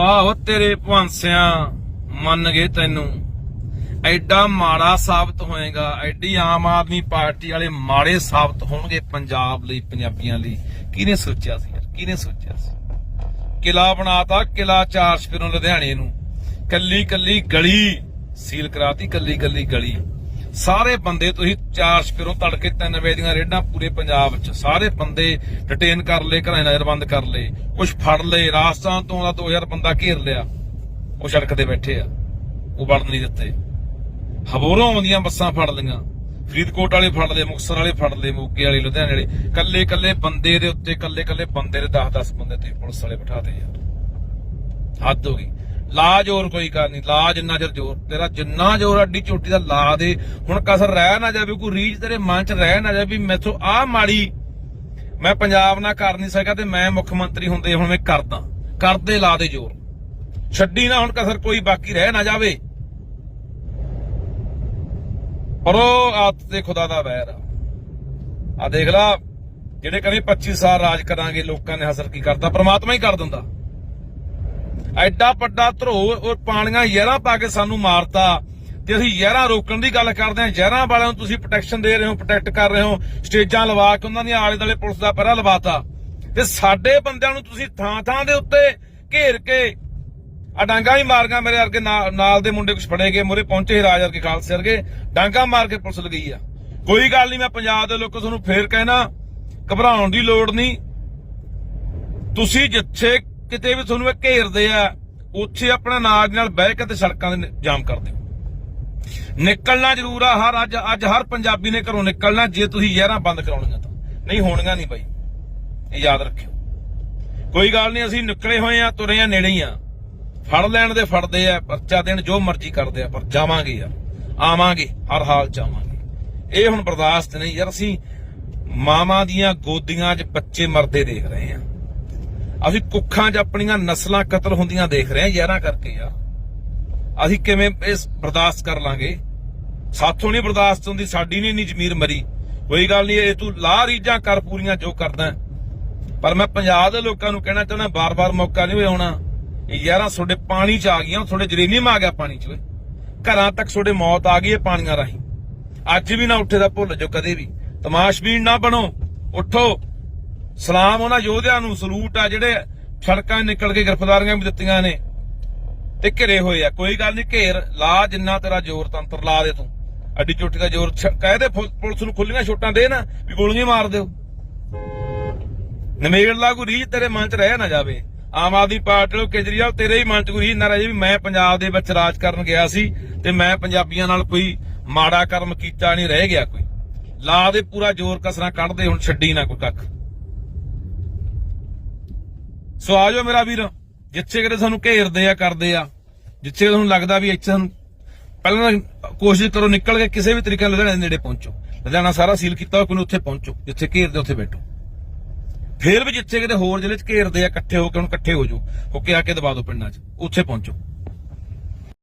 ਵਾਹ ਤੇਰੇ ਭਾਂਸਿਆਂ ਮੰਨ ਗਏ ਤੈਨੂੰ। ਐਡਾ ਮਾੜਾ ਸਾਬਤ ਹੋਏਗਾ, ਐਡੀ ਆਮ ਆਦਮੀ ਪਾਰਟੀ ਵਾਲੇ ਮਾੜੇ ਸਾਬਤ ਹੋਣਗੇ ਪੰਜਾਬ ਲਈ, ਪੰਜਾਬੀਆਂ ਲਈ। ਕਿਹਨੇ ਸੋਚਿਆ ਸੀ ਯਾਰ? ਕਿਹਨੇ ਸੋਚਿਆ ਸੀ? ਕਿਲਾ ਬਣਾਤਾ ਕਿਲਾ ਚਾਰ ਸ਼ਪਿਰੋਂ ਲੁਧਿਆਣੇ ਨੂੰ। ਕੱਲੀ ਕੱਲੀ ਗਲੀ ਸੀਲ ਕਰਾਤੀ ਕੱਲੀ ਕੱਲੀ ਗਲੀ। ਸਾਰੇ ਬੰਦੇ ਤੁਸੀਂ ਚਾਰ ਸ਼ਪਿਰੋਂ ਤੜਕੇ 3 ਵਜੇ ਦੀਆਂ ਰੇਡਾਂ ਪੂਰੇ ਪੰਜਾਬ 'ਚ। ਸਾਰੇ ਬੰਦੇ ਡਿਟੇਨ ਕਰ ਲਏ, ਘਰਾਂ ਨਜ਼ਰਬੰਦ ਕਰ ਲਏ। ਕੁਝ ਫੜ ਲਏ, ਰਾਜਸਥਾਨ ਤੋਂ ਦਾ 2000 ਬੰਦਾ ਘੇਰ ਲਿਆ। ਉਹ ਸੜਕ ਤੇ ਬੈਠੇ ਆ। ਉਹ ਵੜਨ ਨਹੀਂ ਦਿੱਤੇ। ਹਬੋਰੋਂ ਆਉਂਦੀਆਂ ਬੱਸਾਂ ਫੜ ਲਈਆਂ। ਫਰੀਦਕੋਟ ਵਾਲੇ ਫੜ ਲਏ, ਮੁਕਤਸਰ ਵਾਲੇ ਫੜ ਲਏ, ਮੋਗੇ ਵਾਲੇ, ਲੁਧਿਆਣੇ ਵਾਲੇ। ਕੱਲੇ ਕੱਲੇ ਬੰਦੇ ਦੇ ਉੱਤੇ ਕੱਲੇ ਕੱਲੇ ਬੰਦੇ ਦੇ 10-10 ਬੰਦੇ ਤੇ ਪੁਲਿਸ ਵਾਲੇ ਬਿਠਾਤੇ ਯਾਰ ਹੱਦ ਹੋ ਗਈ। ਲਾ ਜ਼ੋਰ ਕੋਈ ਕਰ ਨਹੀਂ, ਲਾ ਜਿੰਨਾ ਚਿਰ ਜ਼ੋਰ, ਤੇਰਾ ਜਿੰਨਾ ਜ਼ੋਰ ਅੱਡੀ ਚੋਟੀ ਦਾ ਲਾ ਦੇ। ਹੁਣ ਕਸਰ ਰਹਿ ਨਾ ਜਾਵੇ, ਕੋਈ ਰੀਝ ਤੇਰੇ ਮਨ 'ਚ ਰਹਿ ਨਾ ਜਾਵੇ ਵੀ ਮੈਥੋਂ ਆ ਮਾੜੀ, ਮੈਂ ਪੰਜਾਬ ਨਾਲ ਕਰ ਨਹੀਂ ਸਕਿਆ ਤੇ ਮੈਂ ਮੁੱਖ ਮੰਤਰੀ ਹੁੰਦੇ ਹੁਣ ਮੈਂ ਕਰਦਾ, ਕਰਦੇ ਲਾ ਦੇ ਜ਼ੋਰ। ਛੱਡੀ ਨਾ ਹੁਣ ਕਸਰ ਕੋਈ, ਬਾਕੀ ਰਹਿ ਨਾ ਜਾਵੇ। ਪਰ ਉਹ ਆਤ ਤੇ ਖੁਦਾ ਦਾ ਵੈਰ ਆ। ਆ ਦੇਖ ਲਾ, ਜਿਹੜੇ ਕਹਿੰਦੇ 25 ਸਾਲ ਰਾਜ ਕਰਾਂਗੇ, ਲੋਕਾਂ ਨੇ ਹਸਰ ਕੀ ਕਰਦਾ ਪ੍ਰਮਾਤਮਾ ਹੀ ਕਰ ਦਿੰਦਾ। ਐਡਾ ਵੱਡਾ ਧਰੋ ਉਹ ਪਾਣੀਆਂ ਜ਼ਹਿਰਾਂ ਪਾ ਕੇ ਸਾਨੂੰ ਮਾਰਤਾ ਤੇ ਅਸੀਂ ਜ਼ਹਿਰਾਂ ਰੋਕਣ ਦੀ ਗੱਲ ਕਰਦੇ ਹਾਂ। ਜ਼ਹਿਰਾਂ ਵਾਲਿਆਂ ਨੂੰ ਤੁਸੀਂ ਪ੍ਰੋਟੈਕਸ਼ਨ ਦੇ ਰਹੇ ਹੋ ਪ੍ਰੋਟੈਕਟ ਕਰ ਰਹੇ ਹੋ। ਸਟੇਜਾਂ ਲਵਾ ਕੇ ਉਹਨਾਂ ਦੀਆਂ ਆਲੇ ਦੁਆਲੇ ਪੁਲਿਸ ਦਾ ਪਹਿਰਾ ਲਵਾਤਾ। ਤੇ ਸਾਡੇ ਬੰਦਿਆਂ ਨੂੰ ਤੁਸੀਂ ਥਾਂ ਥਾਂ ਦੇ ਉੱਤੇ ਘੇਰ ਕੇ ਆ ਡਾਂਗਾ ਵੀ ਮਾਰੀਆਂ ਮੇਰੇ ਵਰਗੇ ਨਾਲ ਦੇ ਮੁੰਡੇ ਕੁਝ ਫੜੇ ਗਏ, ਮੋਰੇ ਪਹੁੰਚੇ ਸੀ ਰਾਜ ਵਰਗੇ ਖਾਲਸੇ ਵਰਗੇ, ਡਾਂਗਾ ਮਾਰ ਕੇ ਪੁਲਿਸ ਲਗਈ ਆ। ਕੋਈ ਗੱਲ ਨਹੀਂ, ਮੈਂ ਪੰਜਾਬ ਦੇ ਲੋਕਾਂ ਤੁਹਾਨੂੰ ਫੇਰ ਕਹਿਣਾ, ਘਬਰਾਉਣ ਦੀ ਲੋੜ ਨਹੀਂ। ਤੁਸੀਂ ਜਿੱਥੇ ਕਿਤੇ ਵੀ ਤੁਹਾਨੂੰ ਇਹ ਘੇਰਦੇ ਆ, ਉੱਥੇ ਆਪਣਾ ਨਾਲ ਨਾਲ ਬਹਿ ਕੇ ਤੇ ਸੜਕਾਂ ਦੇ ਜਾਮ ਕਰ ਦਿਓ ਨਿਕਲਣਾ ਜ਼ਰੂਰ ਆ, ਹਰ ਅੱਜ ਅੱਜ ਹਰ ਪੰਜਾਬੀ ਨੇ ਘਰੋਂ ਨਿਕਲਣਾ, ਜੇ ਤੁਸੀਂ ਜ਼ਹਿਰਾਂ ਬੰਦ ਕਰਾਉਣੀਆਂ ਤਾਂ। ਨਹੀਂ ਹੋਣੀਆਂ ਨਹੀਂ ਬਾਈ। ਇਹ ਯਾਦ ਰੱਖਿਓ। ਕੋਈ ਗੱਲ ਨਹੀਂ, ਅਸੀਂ ਨਿਕਲੇ ਹੋਏ ਆ, ਤੁਰੇ ਆ, ਨੇੜੇ ਹੀ ਆ। ਫੜ ਲੈਣ ਦੇ ਫੜਦੇ ਆ, ਪਰਚਾ ਦੇਣ ਜੋ ਮਰਜ਼ੀ ਕਰਦੇ ਆ, ਪਰ ਜਾਵਾਂਗੇ ਯਾਰ। ਆਵਾਂਗੇ, ਹਰ ਹਾਲ ਚ ਆਵਾਂਗੇ। ਇਹ ਹੁਣ ਬਰਦਾਸ਼ਤ ਨਹੀਂ ਯਾਰ, ਅਸੀਂ ਮਾਵਾਂ ਦੀਆਂ ਗੋਦੀਆਂ 'ਚ ਬੱਚੇ ਮਰਦੇ ਦੇਖ ਰਹੇ ਆ। ਅਸੀਂ ਕੁੱਖਾਂ 'ਚ ਆਪਣੀਆਂ ਨਸਲਾਂ ਕਤਲ ਹੁੰਦੀਆਂ ਦੇਖ ਰਹੇ ਆ ਯਾਰਾਂ ਕਰਕੇ ਯਾਰ। ਅਸੀਂ ਕਿਵੇਂ ਇਸ ਬਰਦਾਸ਼ਤ ਕਰ ਲਾਂਗੇ? ਸਾਥੋਂ ਨਹੀਂ ਬਰਦਾਸ਼ਤ ਹੁੰਦੀ, ਸਾਡੀ ਨਹੀਂ ਇੰਨੀ ਜ਼ਮੀਰ ਮਰੀ। ਕੋਈ ਗੱਲ ਨਹੀਂ, ਇਹ ਤੂੰ ਲਾ ਰੀਜਾਂ ਕਰ ਪੂਰੀਆਂ ਜੋ ਕਰਦਾ ਪਰ ਮੈਂ ਪੰਜਾਬ ਦੇ ਲੋਕਾਂ ਨੂੰ ਕਹਿਣਾ ਚਾਹੁੰਦਾ, ਬਾਰ-ਬਾਰ ਮੌਕਾ ਨਹੀਂ ਆਉਣਾ। ਇਹ ਯਾਰਾਂ ਤੁਹਾਡੇ ਪਾਣੀ 'ਚ ਆ ਗਈਆਂ, ਤੁਹਾਡੇ ਜਰੇਨੀਅਮ ਆ ਗਿਆ ਪਾਣੀ 'ਚ ਓਏ। ਘਰਾਂ ਤੱਕ ਤੁਹਾਡੇ ਮੌਤ ਆ ਗਈ ਹੈ ਪਾਣੀਆਂ ਰਾਹੀਂ। ਅੱਜ ਵੀ ਨਾ ਉੱਠੇ ਦਾ ਭੁੱਲ ਜਾਓ ਕਦੇ ਵੀ। ਤਮਾਸ਼ਬੀਨ ਨਾ ਬਣੋ, ਉੱਠੋ। ਸਲਾਮ ਉਹਨਾਂ ਯੋਧਿਆਂ ਨੂੰ, ਸਲੂਟ ਆ ਜਿਹੜੇ ਸੜਕਾਂ ਨਿਕਲ ਕੇ ਗ੍ਰਿਫਤਾਰੀਆਂ ਵੀ ਦਿੱਤੀਆਂ ਨੇ ਤੇ ਘਿਰੇ ਹੋਏ ਆ। ਕੋਈ ਗੱਲ ਨਹੀਂ, ਘੇਰ ਲਾ ਜਿੰਨਾ ਤੇਰਾ ਜ਼ੋਰ ਤੰਤਰ ਲਾ ਦੇ ਤੂੰ। ਅੱਡੀ ਚੋਟੀ ਦਾ ਜ਼ੋਰ ਛ- ਪੁਲਿਸ ਨੂੰ ਖੁੱਲੀਆਂ ਛੋਟਾਂ ਦੇ ਨਾ ਵੀ ਗੋਲੀਆਂ ਮਾਰ ਦਿਓ। ਨਮੇੜ ਲਾ ਕੋਈ ਰੀਝ ਤੇਰੇ ਮਨ 'ਚ ਰਹਿ ਨਾ ਜਾਵੇ। ਆਮ ਆਦਮੀ ਪਾਰਟੀ ਨੂੰ ਕੇਜਰੀਵਾਲ, ਤੇਰੇ ਹੀ ਮਨ 'ਚ ਕੋਈ ਰੀਝ ਨਾ ਰਹੇ ਵੀ ਮੈਂ ਪੰਜਾਬ ਦੇ ਵਿੱਚ ਰਾਜ ਕਰਨ ਗਿਆ ਸੀ ਤੇ ਮੈਂ ਪੰਜਾਬੀਆਂ ਨਾਲ ਕੋਈ ਮਾੜਾ ਕਰਮ ਕੀਤਾ ਨਹੀਂ, ਰਹਿ ਗਿਆ ਕੋਈ। ਲਾ ਦੇ ਪੂਰਾ ਜ਼ੋਰ ਕਸਰਾਂ ਕੱਢਦੇ ਹੁਣ ਛੱਡੀ ਨਾ ਕੋਈ ਕੱਖ। ਸੋ ਆ ਜਾਓ ਮੇਰਾ ਵੀਰ, ਜਿੱਥੇ ਕਿਤੇ ਤੁਹਾਨੂੰ ਘੇਰਦੇ ਆ, ਕਰਦੇ ਆ, ਜਿੱਥੇ ਤੁਹਾਨੂੰ ਲੱਗਦਾ ਵੀ ਇੱਥੇ ਤੁਹਾਨੂੰ ਪਹਿਲਾਂ ਕੋਸ਼ਿਸ਼ ਕਰੋ ਨਿਕਲ ਕੇ ਕਿਸੇ ਵੀ ਤਰੀਕੇ ਨਾਲ ਲੁਧਿਆਣੇ ਦੇ ਨੇੜੇ ਪਹੁੰਚੋ। ਲੁਧਿਆਣਾ ਸਾਰਾ ਸੀਲ ਕੀਤਾ ਹੋਇਆ, ਕੋਈ ਉੱਥੇ ਪਹੁੰਚੋ, ਜਿੱਥੇ ਘੇਰਦੇ ਉੱਥੇ ਬੈਠੋ। ਫੇਰ ਵੀ ਜਿੱਥੇ ਕਿਤੇ ਹੋਰ ਜ਼ਿਲ੍ਹੇ 'ਚ ਘੇਰਦੇ ਆ, ਇਕੱਠੇ ਹੋ ਕੇ ਹੁਣ ਇਕੱਠੇ ਹੋ ਜਾਓ, ਹੋ ਕੇ ਆ ਕੇ ਦਬਾ ਦਿਓ ਪਿੰਡਾਂ 'ਚ, ਉੱਥੇ ਪਹੁੰਚੋ।